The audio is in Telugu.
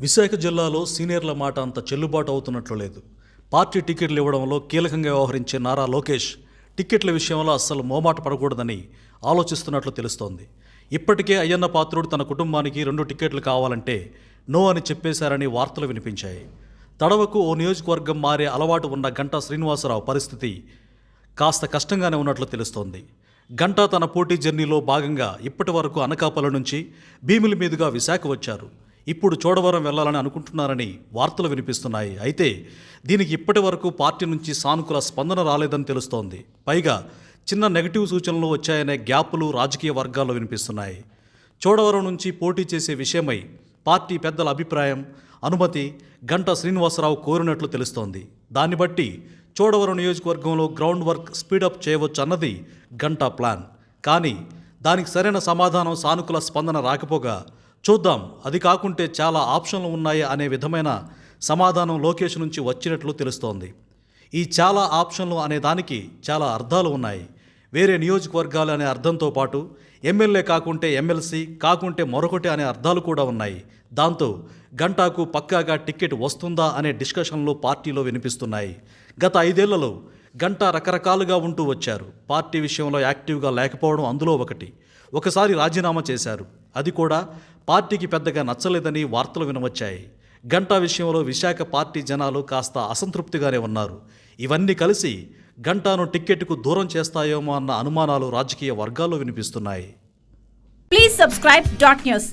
విశాఖ జిల్లాలో సీనియర్ల మాట అంత చెల్లుబాటు అవుతున్నట్లు లేదు. పార్టీ టికెట్లు ఇవ్వడంలో కీలకంగా వ్యవహరించే నారా లోకేష్ టిక్కెట్ల విషయంలో అస్సలు మోమాట పడకూడదని ఆలోచిస్తున్నట్లు తెలుస్తోంది. ఇప్పటికే అయ్యన్న పాత్రుడు తన కుటుంబానికి రెండు టిక్కెట్లు కావాలంటే నో అని చెప్పేశారని వార్తలు వినిపించాయి. తడవకు ఓ నియోజకవర్గం మారే అలవాటు ఉన్న గంటా శ్రీనివాసరావు పరిస్థితి కాస్త కష్టంగానే ఉన్నట్లు తెలుస్తోంది. గంటా తన పోటీ జర్నీలో భాగంగా ఇప్పటి వరకు అనకాపల్లి నుంచి భీమిలి మీదుగా విశాఖ వచ్చారు. ఇప్పుడు చోడవరం వెళ్ళాలని అనుకుంటున్నారని వార్తలు వినిపిస్తున్నాయి. అయితే దీనికి ఇప్పటి వరకు పార్టీ నుంచి సానుకూల స్పందన రాలేదని తెలుస్తోంది. పైగా చిన్న నెగటివ్ సూచనలు వచ్చాయనే గ్యాపులు రాజకీయ వర్గాల్లో వినిపిస్తున్నాయి. చోడవరం నుంచి పోటీ చేసే విషయమై పార్టీ పెద్దల అభిప్రాయం అనుమతి గంటా శ్రీనివాసరావు కోరినట్లు తెలుస్తోంది. దాన్ని బట్టి చోడవరం నియోజకవర్గంలో గ్రౌండ్ వర్క్ స్పీడప్ చేయవచ్చు అన్నది గంటా ప్లాన్. కానీ దానికి సరైన సమాధానం సానుకూల స్పందన రాకపోగా చూద్దాం. అది కాకుంటే చాలా ఆప్షన్లు ఉన్నాయి అనే విధమైన సమాధానం లోకేష్ నుంచి వచ్చినట్లు తెలుస్తోంది. ఈ చాలా ఆప్షన్లు అనే దానికి చాలా అర్థాలు ఉన్నాయి. వేరే నియోజకవర్గాలు అనే అర్థంతో పాటు ఎమ్మెల్యే కాకుంటే ఎమ్మెల్సీ కాకుంటే మరొకటి అనే అర్థాలు కూడా ఉన్నాయి. దాంతో గంటాకు పక్కాగా టికెట్ వస్తుందా అనే డిస్కషన్లు పార్టీలో వినిపిస్తున్నాయి. గత ఐదేళ్ళలో గంట రకరకాలుగా ఉంటూ వచ్చారు. పార్టీ విషయంలో యాక్టివ్గా లేకపోవడం అందులో ఒకటి. ఒకసారి రాజీనామా చేశారు. అది కూడా పార్టీకి పెద్దగా నచ్చలేదని వార్తలు వినవచ్చాయి. గంటా విషయంలో విశాఖ పార్టీ జనాలు కాస్త అసంతృప్తిగానే ఉన్నారు. ఇవన్నీ కలిసి గంటాను టిక్కెట్కు దూరం చేస్తాయేమో అన్న అనుమానాలు రాజకీయ వర్గాల్లో వినిపిస్తున్నాయి. Please subscribe dot news